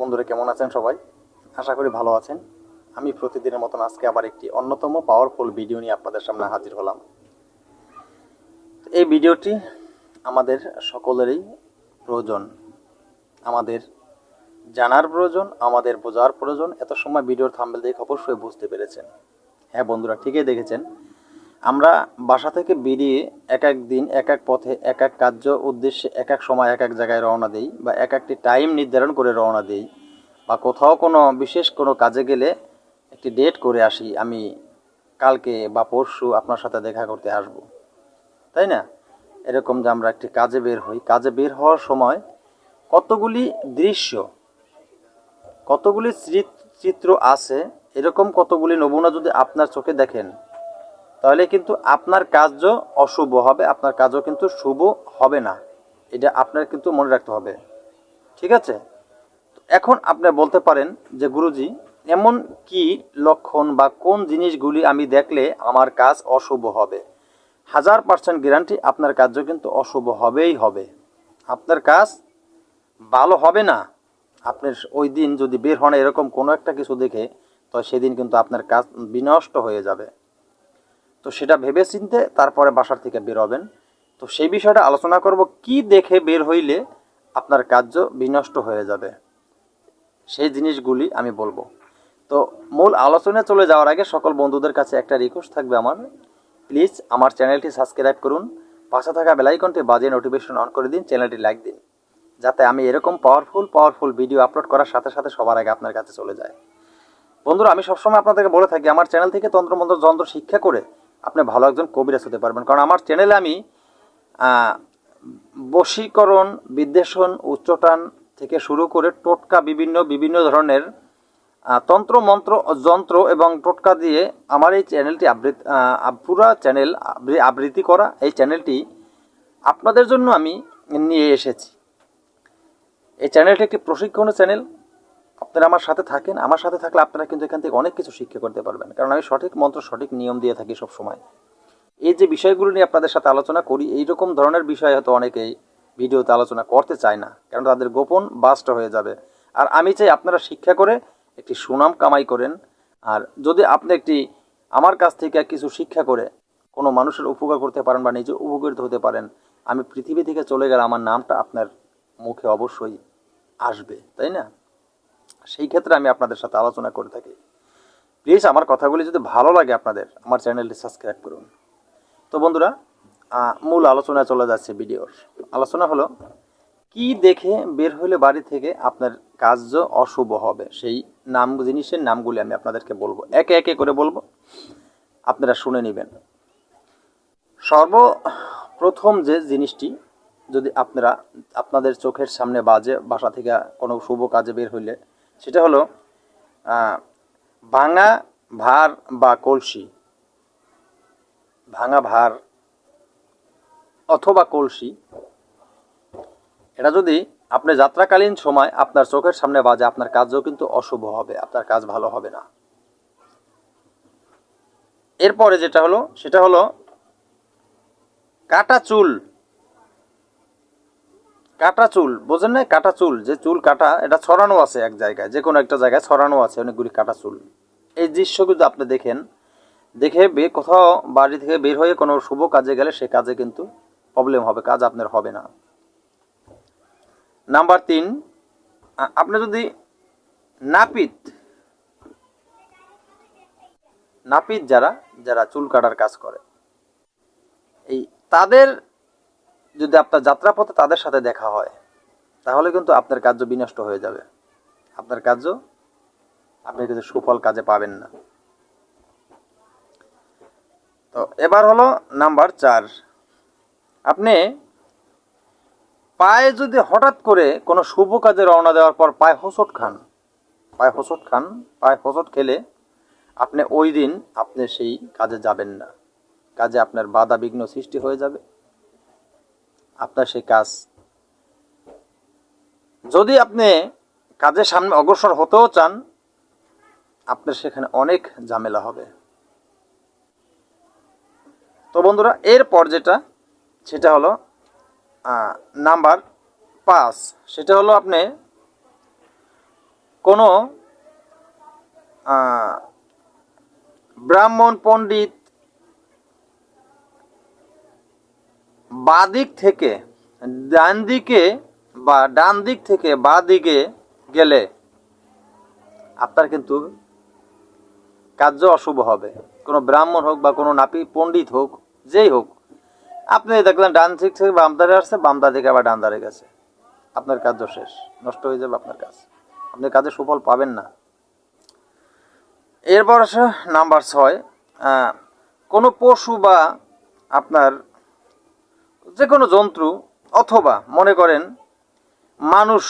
বন্ধুরা কেমন আছেন সবাই? আশা করি ভালো আছেন। আমি প্রতিদিনের মতন আজকে আবার একটি অন্যতম পাওয়ারফুল ভিডিও নিয়ে আপনাদের সামনে হাজির হলাম। এই ভিডিওটি আমাদের সকলেরই প্রয়োজন। আমাদের জানার প্রয়োজন, আমাদের বোঝার প্রয়োজন। এত সময় ভিডিওর থাম্বেল দেখে অবশ্যই বুঝতে পেরেছেন। হ্যাঁ বন্ধুরা ঠিকই দেখেছেন। আমরা বাসা থেকে বেরিয়ে এক এক দিন, এক এক পথে, এক এক কার্য উদ্দেশ্যে, এক এক সময়, এক এক জায়গায় রওনা দিই বা এক একটি টাইম নির্ধারণ করে রওনা দিই বা কোথাও কোনো বিশেষ কোনো কাজে গেলে একটি ডেট করে আসি, আমি কালকে বা পরশু আপনার সাথে দেখা করতে আসব। তাই না? এরকম যে আমরা একটি কাজে বের হই। কাজে বের হওয়ার সময় কতগুলি দৃশ্য, কতগুলি চিত- চিত্র আছে, এরকম কতগুলি নমুনা যদি আপনার চোখে দেখেন তাহলে কিন্তু আপনার কাজও অশুভ হবে, আপনার কাজও কিন্তু শুভ হবে না। এটা আপনার কিন্তু মনে রাখতে হবে। ঠিক আছে? এখন আপনি বলতে পারেন যে, গুরুজি, এমন কি লক্ষণ বা কোন জিনিসগুলি আমি দেখলে আমার কাজ অশুভ হবে? হাজার পার্সেন্ট গ্যারান্টি আপনার কাজও কিন্তু অশুভ হবেই হবে। আপনার কাজ ভালো হবে না? আপনার ওই দিন যদি বের হন এরকম কোনো একটা কিছু দেখে, তো সেদিন কিন্তু আপনার কাজ বিনষ্ট হয়ে যাবে। তো সেটা ভেবে চিনতে তারপরে বাসার থেকে বের হবেন। তো সেই বিষয়টা আলোচনা করব, কি দেখে বের হইলে আপনার কার্য বিনষ্ট হয়ে যাবে। সেই জিনিসগুলি আমি বলব। তো মূল আলোচনায় চলে যাওয়ার আগে সকল বন্ধুদের কাছে একটা রিকোয়েস্ট থাকবে আমার। প্লিজ আমার চ্যানেলটি সাবস্ক্রাইব করুন, পাশে থাকা বেলাইকনটি বাজিয়ে নোটিফিকেশন অন করে দিন, চ্যানেলটি লাইক দিন। যাতে আমি এরকম পাওয়ারফুল পাওয়ারফুল ভিডিও আপলোড করার সাথে সাথে সবার আগে আপনার কাছে চলে যায়। বন্ধুরা, আমি সবসময় আপনাদেরকে বলে থাকি, আমার চ্যানেল থেকে তন্ত্রমন্ত্র, যন্ত্র শিক্ষা করে আপনি ভালো একজন কবিরাজ হতে পারবেন। কারণ আমার চ্যানেলে আমি বশীকরণ, বিদ্বেষণ উচ্চটান থেকে শুরু করে টোটকা বিভিন্ন বিভিন্ন ধরনের তন্ত্র, মন্ত্র, যন্ত্র এবং টোটকা দিয়ে আমার এই চ্যানেলটি আবৃত পুরা চ্যানেল আবৃত্তি করা এই চ্যানেলটি আপনাদের জন্য আমি নিয়ে এসেছি। এই চ্যানেলটি একটি প্রশিক্ষণ চ্যানেল আপনারা আমার সাথে থাকেন, আমার সাথে থাকলে আপনারা কিন্তু এখান থেকে অনেক কিছু শিক্ষা করতে পারবেন। কারণ আমি সঠিক মন্ত্র, সঠিক নিয়ম দিয়ে থাকি সব সময় এই যে বিষয়গুলো নিয়ে আপনাদের সাথে আলোচনা করি, এইরকম ধরনের বিষয় হয়তো অনেকেই ভিডিওতে আলোচনা করতে চায় না, কারণ তাদের গোপন বাস্ট হয়ে যাবে। আর আমি চাই আপনারা শিক্ষা করে একটি সুনাম কামাই করেন। আর যদি আপনি একটি আমার কাছ থেকে কিছু শিক্ষা করে কোনো মানুষের উপকার করতে পারেন বা নিজে উপকৃত হতে পারেন, আমি পৃথিবী থেকে চলে গেলে আমার নামটা আপনার মুখে অবশ্যই আসবে, তাই না? সেই ক্ষেত্রে আমি আপনাদের সাথে আলোচনা করে থাকি। প্লিজ, আমার কথাগুলি যদি ভালো লাগে আপনাদের, আমার চ্যানেলটি সাবস্ক্রাইব করুন। তো বন্ধুরা মূল আলোচনায় চলে যাচ্ছে ভিডিওর। আলোচনা হলো, কি দেখে বের হলে বাড়ি থেকে আপনার কার্য অশুভ হবে? সেই নাম, জিনিসের নামগুলি আমি আপনাদেরকে বলব। একে একে করে বলব। আপনারা শুনে নেবেন। সর্বপ্রথম যে জিনিসটি যদি আপনারা, আপনাদের চোখের সামনে বাজে, বাসা থেকে কোনো শুভ কাজে বের হইলে সেটা হলো ভাঙা ভার বা কলসি। ভাঙা ভার অথবা কলসি, এটা যদি আপনি যাত্রাকালীন সময় আপনার চোখের সামনে বাজে, আপনার কাজও কিন্তু অশুভ হবে, আপনার কাজ ভালো হবে না। এরপরে যেটা হলো, সেটা হলো কাটা চুল। কাটা চুল, বোঝেন না কাটা চুল, যে চুল কাটা, এটা ছড়ানো আছে এক জায়গায়, যে কোনো একটা জায়গায় ছড়ানো আছে অনেকগুলি কাটা চুল। এই দৃশ্য কিন্তু আপনি দেখেন, দেখে কোথাও বাড়ি থেকে বের হয়ে কোনো শুভ কাজে গেলে সে কাজে কিন্তু প্রবলেম হবে, কাজ আপনার হবে না। নাম্বার তিন আপনি যদি নাপিত নাপিত যারা যারা চুল কাটার কাজ করে, এই তাদের যদি আপনার যাত্রাপথে তাদের সাথে দেখা হয়, তাহলে কিন্তু আপনার কার্য বিনষ্ট হয়ে যাবে। আপনার কার্য, আপনি কিন্তু সুফল কাজে পাবেন না। তো এবার হলো নাম্বার চার। আপনি পায়ে যদি হঠাৎ করে কোনো শুভ কাজে রওনা দেওয়ার পর পায়ে হোঁচট খান, পায়ে হোঁচট খান, পায়ে হোঁচট খেলে আপনি ওই দিন আপনি সেই কাজে যাবেন না। কাজে আপনার বাধা বিঘ্ন সৃষ্টি হয়ে যাবে। আপনার সেই কাজ। যদি আপনি কাজের সামনে অগ্রসর হতেও চান, আপনার সেখানে অনেক ঝামেলা হবে। তো বন্ধুরা, এরপর যেটা, সেটা হলো নাম্বার পাঁচ। সেটা হলো আপনি কোনো ব্রাহ্মণ, পণ্ডিত বাদিক থেকে ডান দিকে বা ডান দিক থেকে বা দিকে গেলে আপনার কিন্তু কার্য অশুভ হবে। কোনো ব্রাহ্মণ হোক বা কোনো নাপি, পণ্ডিত হোক, যেই হোক, আপনি দেখলেন ডান দিক থেকে বাম ধারে আসছে, বাম ধার থেকে আবার ডান ধারে গেছে। আপনার কার্য শেষ, নষ্ট হয়ে যাবে আপনার কাজ। আপনি কাজে সুফল পাবেন না। এরপর আসে নাম্বার ছয় কোনো পশু বা আপনার যে কোনো জন্তু অথবা মনে করেন মানুষ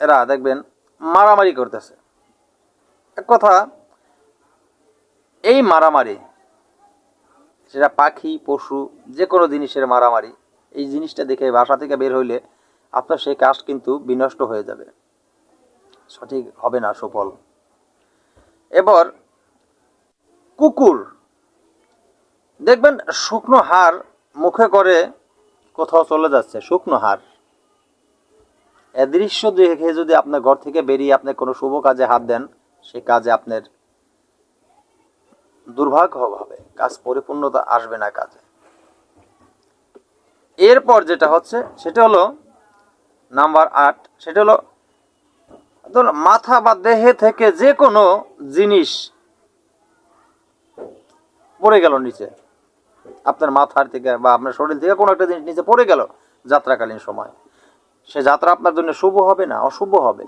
এরা দেখবেন মারামারি করতেছে। এক কথা, এই মারামারি সেটা পাখি, পশু যে কোনো জিনিসের মারামারি, এই জিনিসটা দেখে বাসা থেকে বের হইলে আপনার সেই কাজ কিন্তু বিনষ্ট হয়ে যাবে। সঠিক হবে না, সফল। এবার, কুকুর। দেখবেন শুকনো হাড় মুখে করে কোথাও চলে যাচ্ছে, শুকনো হার এ দৃশ্য দেখে যদি আপনার ঘর থেকে বেরিয়ে আপনি কোনো শুভ কাজে হাত দেন, সে কাজে আপনার দুর্ভাগ্য হবে, কাজ পরিপূর্ণতা আসবে না কাজে। এরপর যেটা হচ্ছে, সেটা হলো নাম্বার আট, সেটা হলো ধরুন মাথা বা দেহে থেকে যে কোনো জিনিস পড়ে গেল নিচে। আপনার মাথার থেকে বা আপনার শরীর থেকে কোনো একটা জিনিস নিচে পড়ে গেল যাত্রাকালীন সময়। সে যাত্রা আপনার জন্য শুভ হবে না, অশুভ হবে।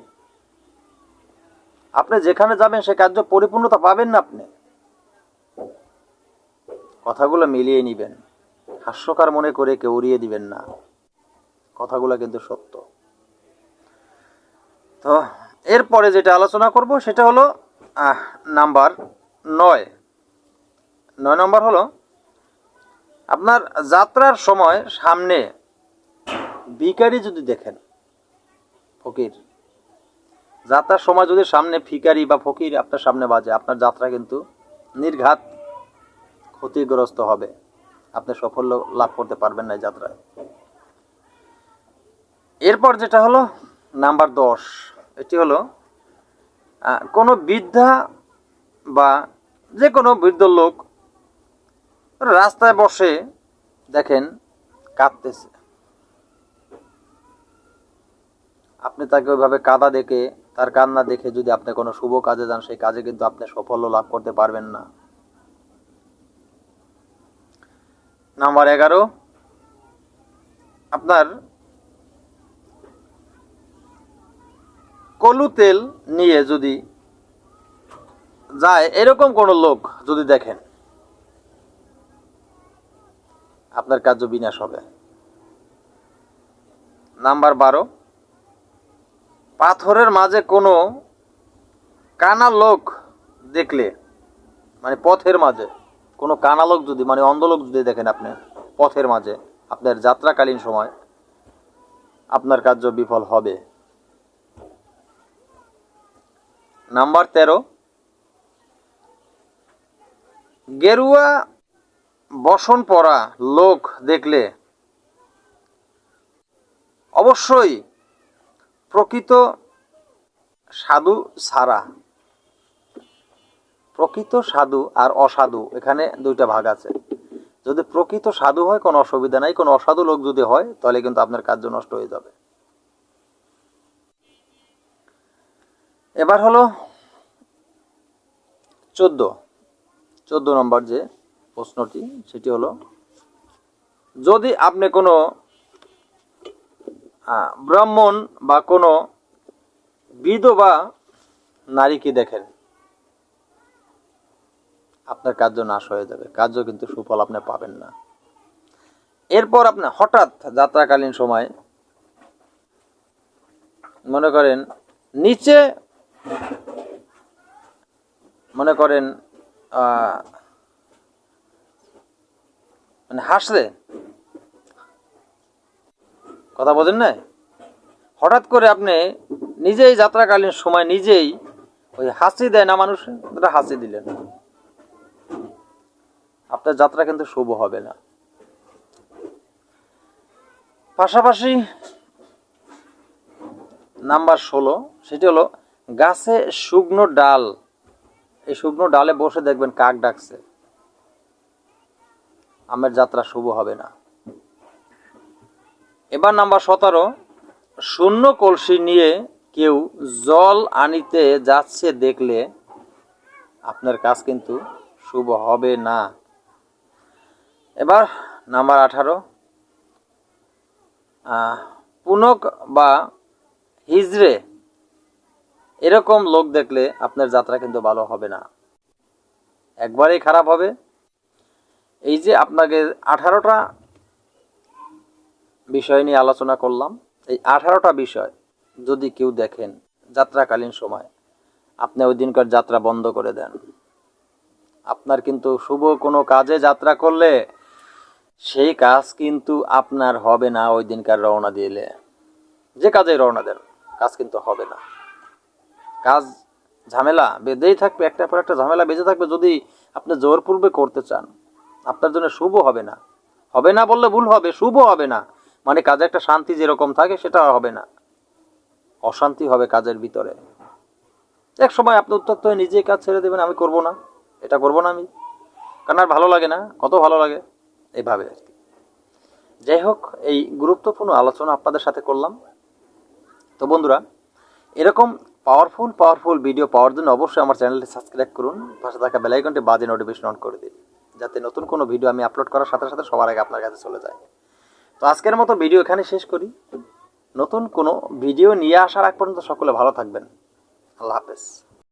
আপনি যেখানে যাবেন, সে কার্য পরিপূর্ণতা পাবেন না আপনি। কথাগুলো মিলিয়ে নিবেন। হাস্যকার মনে করে কেউ উড়িয়ে দিবেন না। কথাগুলো কিন্তু সত্য। তো, এরপরে যেটা আলোচনা করব, সেটা হলো নাম্বার নয়। নয় নম্বর হলো আপনার যাত্রার সময় সামনে ভিকারি যদি দেখেন, ফকির, যাত্রার সময় যদি সামনে ফিকারি বা ফকির আপনার সামনে বাজে, আপনার যাত্রা কিন্তু নির্ঘাত ক্ষতিগ্রস্ত হবে। আপনি সাফল্য লাভ করতে পারবেন না যাত্রায়। এরপর যেটা হলো, নাম্বার দশ, এটি হলো কোনো বৃদ্ধা বা যে কোনো বৃদ্ধ লোক রাস্তায় বসে দেখেন কাঁদতেছে। আপনি তাকে ওইভাবে কাদা দেখে, তার কান্না দেখে যদি আপনি কোনো শুভ কাজে যান, সেই কাজে কিন্তু আপনি সাফল্য লাভ করতে পারবেন না। নাম্বার এগারো। আপনার কলু তেল নিয়ে যদি যায়, এরকম কোনো লোক যদি দেখেন আপনার কার্য বিনাশ হবে। নাম্বার বারো, পাথরের মাঝে কোনো কানা লোক দেখলে মানে পথের মাঝে, কোনো কানা লোক যদি মানে অন্ধ লোক যদি দেখেন আপনি, পথের মাঝে, আপনার যাত্রাকালীন সময়, আপনার কার্য বিফল হবে। নাম্বার তেরো, গেরুয়া বসন পরা লোক দেখলে অবশ্যই প্রকৃত সাধু ছাড়া প্রকৃত সাধু আর অসাধু, এখানে দুইটা ভাগ আছে। যদি প্রকৃত সাধু হয়, কোনো অসুবিধা নাই। কোনো অসাধু লোক যদি হয়, তাহলে কিন্তু আপনার কার্য নষ্ট হয়ে যাবে। এবার হলো চোদ্দ। চোদ্দ নম্বর যে প্রশ্নটি, সেটি হলো, যদি আপনি কোনো ব্রাহ্মণ বা কোনো বিধবা নারীকে দেখেন, আপনার কার্য নাশ হয়ে যাবে। কার্য কিন্তু সুফল আপনি পাবেন না। এরপর আপনি হঠাৎ যাত্রাকালীন সময় মনে করেন নিচে, মনে করেন মানে হাসলে? কথা বোঝেন না হঠাৎ করে আপনি নিজেই যাত্রাকালীন সময় নিজেই ওই হাসি দেয় না মানুষ ওটা হাসি দিলেন? আপনার যাত্রা কিন্তু শুভ হবে না। পাশাপাশি নাম্বার ষোলো, সেটি হলো গাছে শুকনো ডাল। এই শুকনো ডালে বসে দেখবেন কাক ডাকছে। আমের যাত্রা শুভ হবে না। এবার নাম্বার সতেরো, শূন্য কলসি নিয়ে কেউ জল আনিতে যাচ্ছে দেখলে আপনার কাজ কিন্তু শুভ হবে না। এবার নাম্বার আঠারো পুনক বা হিজড়ে এরকম লোক দেখলে আপনার যাত্রা কিন্তু ভালো হবে না। একবারেই খারাপ হবে। এই যে আপনাকে আঠারোটা বিষয় নিয়ে আলোচনা করলাম, এই আঠারোটা বিষয় যদি কেউ দেখেন যাত্রাকালীন সময়, আপনি ওই দিনকার যাত্রা বন্ধ করে দেন। আপনার কিন্তু শুভ কোনো কাজে যাত্রা করলে সেই কাজ কিন্তু আপনার হবে না ওই দিনকার রওনা দিলে। যে কাজে রওনা দেন, কাজ কিন্তু হবে না। কাজ ঝামেলা বেঁধেই থাকবে একটা পর একটা ঝামেলা বেঁধে থাকবে যদি আপনি জোরপূর্বে করতে চান। আপনার জন্য শুভ হবে না। হবে না বললে ভুল হবে, শুভ হবে না। মানে কাজে একটা শান্তি যেরকম থাকে, সেটা হবে না। অশান্তি হবে কাজের ভিতরে। এক সময় আপনি উত্তক্ত হয়ে নিজেই কাজ ছেড়ে দেবেন, আমি করব না। এটা করব না আমি। কারণ আর ভালো লাগে না, কত ভালো লাগে। এইভাবে আর কি। যাই হোক, এই গুরুত্বপূর্ণ আলোচনা আপনাদের সাথে করলাম। তো বন্ধুরা, এরকম পাওয়ারফুল পাওয়ারফুল ভিডিও পাওয়ার জন্য অবশ্যই আমার চ্যানেলটি সাবস্ক্রাইব করুন। পাশে থাকা বেলাইকনটি বাজে নোটিফিকেশন অন করে দিন। যাতে নতুন কোনো ভিডিও আমি আপলোড করার সাথে সাথে সবার আগে আপনার কাছে চলে যায়। তো আজকের মতো ভিডিও এখানে শেষ করি। নতুন কোনো ভিডিও নিয়ে আসার আগ পর্যন্ত সকলে ভালো থাকবেন। আল্লাহ হাফেজ।